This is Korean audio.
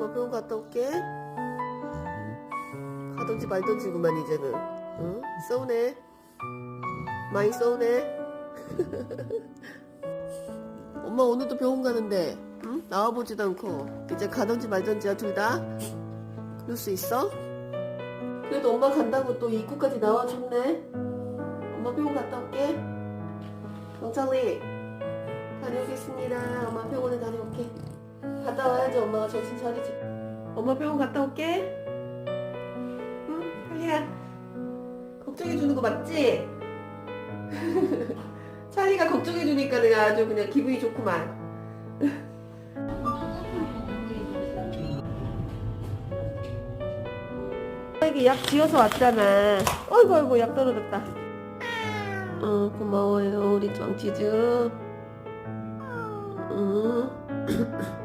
엄마 병원 갔다 올게. 가든지 말든지구만 이제는. 응? 서운해. 많이 서운해. 엄마 오늘도 병원 가는데, 응? 나와보지도 않고 이제 가든지 말든지야 둘 다. 그럴 수 있어? 그래도 엄마 간다고 또 입구까지 나와줬네. 엄마 병원 갔다 올게. 영철이 다녀오겠습니다. 엄마 병원에 다녀올게. 갔다 와야지 엄마가 정신 차리지. 엄마 병원 갔다 올게. 응, 찰리야. 걱정해주는 거 맞지? 찰리가 걱정해주니까 내가 아주 그냥 기분이 좋구만. 이게 약 지어서 왔잖아. 어이구 어이구 약 떨어졌다. 어 고마워요 우리 정치즈. 응.